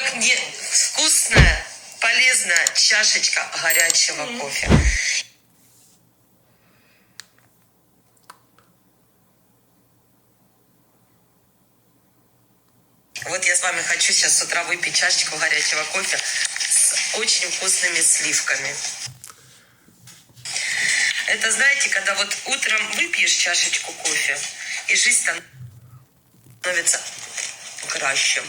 как не вкусная, полезная чашечка горячего кофе. Вот я с вами хочу сейчас с утра выпить чашечку горячего кофе с очень вкусными сливками. Это знаете, когда вот утром выпьешь чашечку кофе, и жизнь становится краще.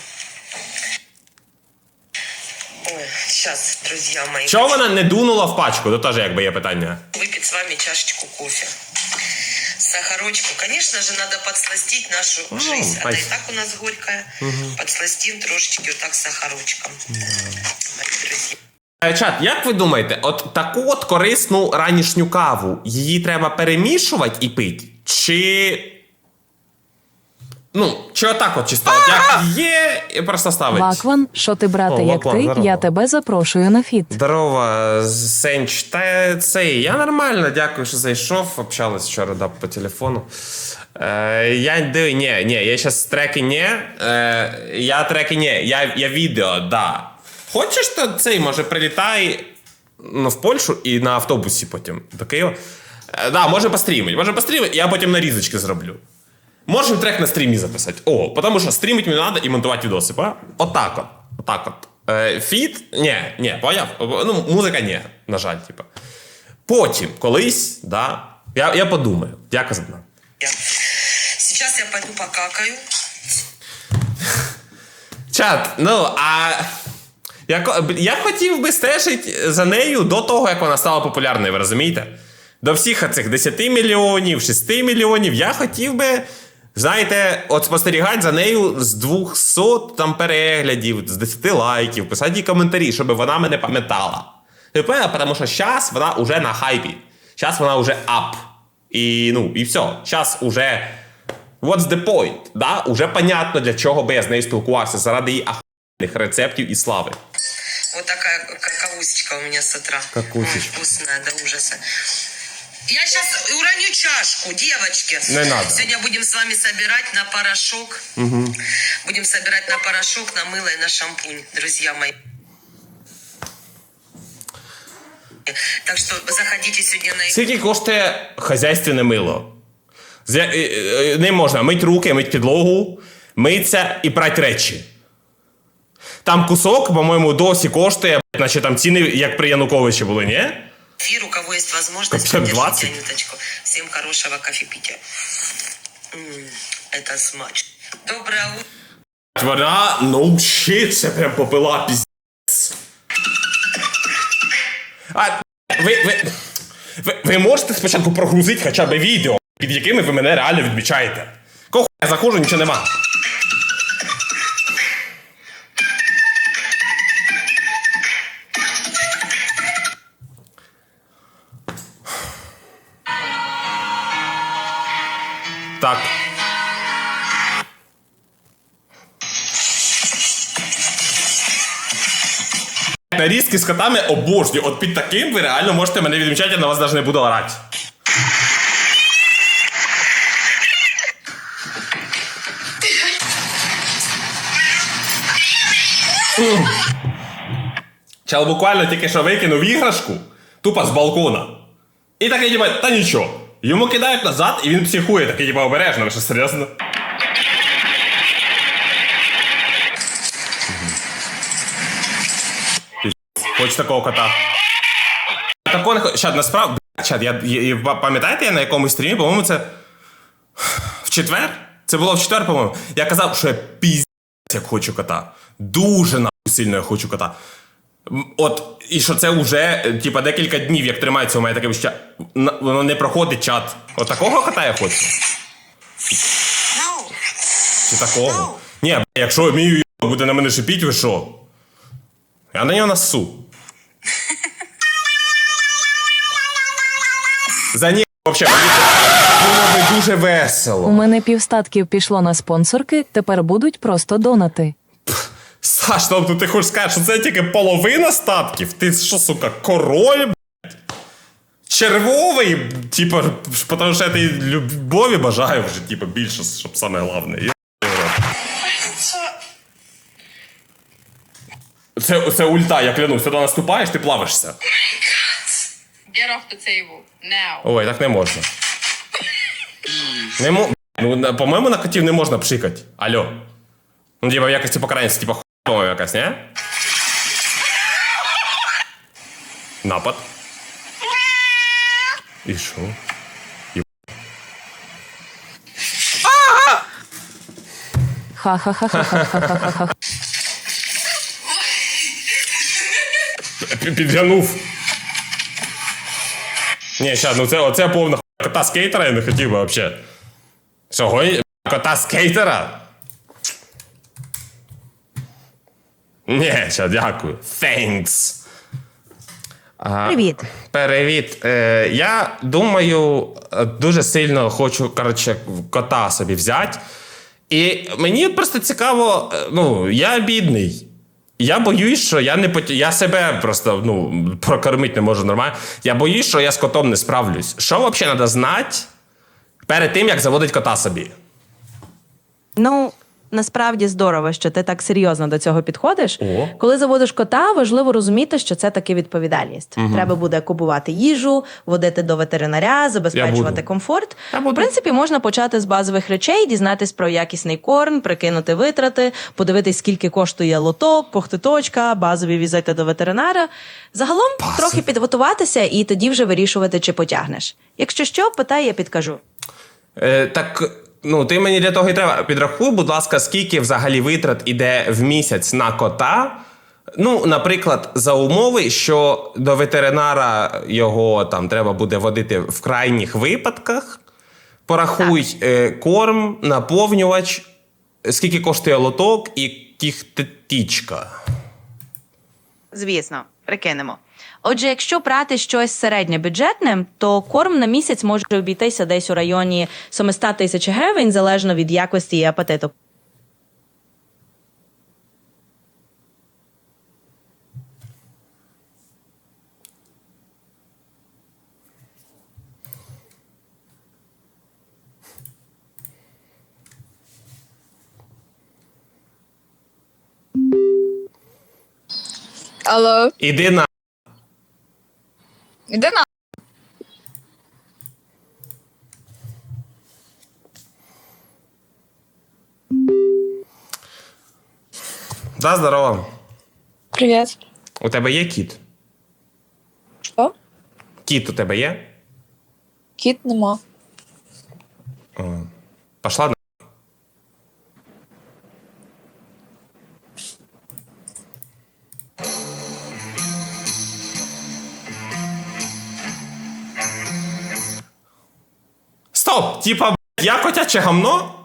Ой, сейчас, друзья мои, Чого вона не дунула в пачку? То теж якби є питання. выпить с вами чашечку кофе. Сахарочку. Конечно же, надо подсластить нашу Ну, жизнь. Она и спасибо. так у нас горькая. Подсластим трошечки вот так сахарочком. Мои друзья. Е, Чат, як ви думаєте, от таку от корисну ранішню каву її треба перемішувати і пити? Чи. Ну, чи отак от чисто, от як є, і просто ставить. Вакван, що ти, брате, О, як Вакван, ти, здорово. я тебе запрошую на фіт. Здорово, Сенч. Та цей, я нормально, дякую, що зайшов. Общались вчора да, по телефону. Е, я диви, ні, ні, я зараз треки ні. Е, я треки ні, я, я відео, да. Хочеш, то цей, може, прилітай ну, в Польщу і на автобусі потім до Києва. Е, да, може пострімить, може пострімить, я потім нарізочки зроблю. Можемо трек на стрімі записати. О, тому що стрімить мені треба і монтувати відоси. Па? Отак от. Отак от. Е, фіт? Ні, ні, поняв? Ну, музика ні, на жаль, типа. Потім, колись, да. Я, я подумаю. Дякую за дна. Сейчас я пойду покакаю. Чат, ну, а. Я, ко- я хотів би стежити за нею до того, як вона стала популярною, ви розумієте? До всіх цих 10 мільйонів, 6 мільйонів. Я хотів би, знаєте, от спостерігати за нею з 200 там переглядів, з 10 лайків, писати їй коментарі, щоб вона мене пам'ятала. Поняла? Тому що зараз вона вже на хайпі. Зараз вона вже ап. І ну, і все. Зараз уже. What's the point? Да? Уже понятно, для чого би я з нею спілкувався, заради її ахуєнних рецептів і слави. Вот такая какаусечка у меня с утра. Какусечка. Ой, вкусная до ужаса. Я сейчас уроню чашку, девочки. Не надо. Сегодня будем с вами собирать на порошок. Будем собирать на порошок, на мыло и на шампунь, друзья мои. Так что заходите сегодня на Скільки коштує хазяйственне мило? Е, е, Ним можна мить руки, мить підлогу, митися і прати речі. Там кусок, по-моєму, досі коштує, наче там ціни, як при Януковичі були, ні? Эфир, у кого есть возможность, поддержите 20? Анюточку. Всем хорошего кофепития. Это смач. Доброе утро. Вона, ну shit, це прям попила піздець. А ви, ви, ви, ви можете спочатку прогрузити хоча б відео, під якими ви мене реально відмічаєте. Кого я заходжу, нічого нема. Так. Нарізки з котами обожнюю. От під таким ви реально можете мене відмічати, я на вас навіть не буду орати. Чел буквально тільки що викинув іграшку, тупо з балкона. І такий, типа, та нічого. Йому кидають назад, і він психує, такий, типа, обережно, що серйозно? Хоч такого кота. Такого не. Чат, насправді. Чат, я, я- пам'ятаєте, я на якомусь стрімі, по-моєму, це. В четвер? Це було в четвер, по-моєму. Я казав, що я піздець як хочу кота. Дуже нахуй сильно я хочу кота. От, і що це вже, е, типа, декілька днів, як тримається у мене таке відчуття. Воно не проходить чат. От такого кота я хочу. Чи такого? Ні, якщо мій буде на мене шипіть, ви що? Я на нього насу. За ні, взагалі, дуже У мене півстатків пішло на спонсорки, тепер будуть просто донати. Саш, тобто ти хочеш сказати, що це тільки половина статків? Ти що, сука, король, блядь? Червовий, типа, тому що я ти любові бажаю вже, типа, більше, щоб саме головне. Це, це ульта, я клянусь, туди наступаєш, ти плавишся. Get off the table now. Ой, так не можна. Не мо... Ну, на- по-моєму, на котів не можна пшикати. Алло. Ну, типа, в якості покарання, це типа якась, не? Напад. І що? І- Ха-ха-ха-ха-ха-ха-ха-ха. Пі- Підглянув. Ні, щас, ну це оце повна хуйня. кота скейтера я не хотів би взагалі. Що, гоні? Кота скейтера? Ні, ще дякую. Thanks. Привіт. Привіт. Е, я думаю, е, дуже сильно хочу, коротше, кота собі взяти. І мені просто цікаво, е, ну, я бідний. Я боюсь, що я не пот... я себе просто ну, прокормити не можу нормально. Я боюсь, що я з котом не справлюсь. Що взагалі треба знати перед тим, як заводить кота собі? Ну, насправді здорово, що ти так серйозно до цього підходиш. О. Коли заводиш кота, важливо розуміти, що це таки відповідальність. Треба буде купувати їжу, водити до ветеринаря, забезпечувати буду. комфорт. Я буду. В принципі, можна почати з базових речей, дізнатись про якісний корм, прикинути витрати, подивитись, скільки коштує лоток, похтиточка, базові візити до ветеринара. Загалом Базові. трохи підготуватися і тоді вже вирішувати, чи потягнеш. Якщо що, питай, я підкажу. Е, так, ну ти мені для того і треба. Підрахуй, будь ласка, скільки взагалі витрат іде в місяць на кота. Ну, наприклад, за умови, що до ветеринара його там треба буде водити в крайніх випадках. Порахуй е, корм, наповнювач, скільки коштує лоток і кіхтетічка. Звісно, прикинемо. Отже, якщо брати щось середньобюджетне, то корм на місяць може обійтися десь у районі 700 тисяч гривень, залежно від якості і апетиту. Алло, Іди на. Іди на. Да, здорово. Привет. У тебе є кіт? Що? Кіт у тебе є? Кіт нема. Пошла Стоп! Типа, я котяче гамно?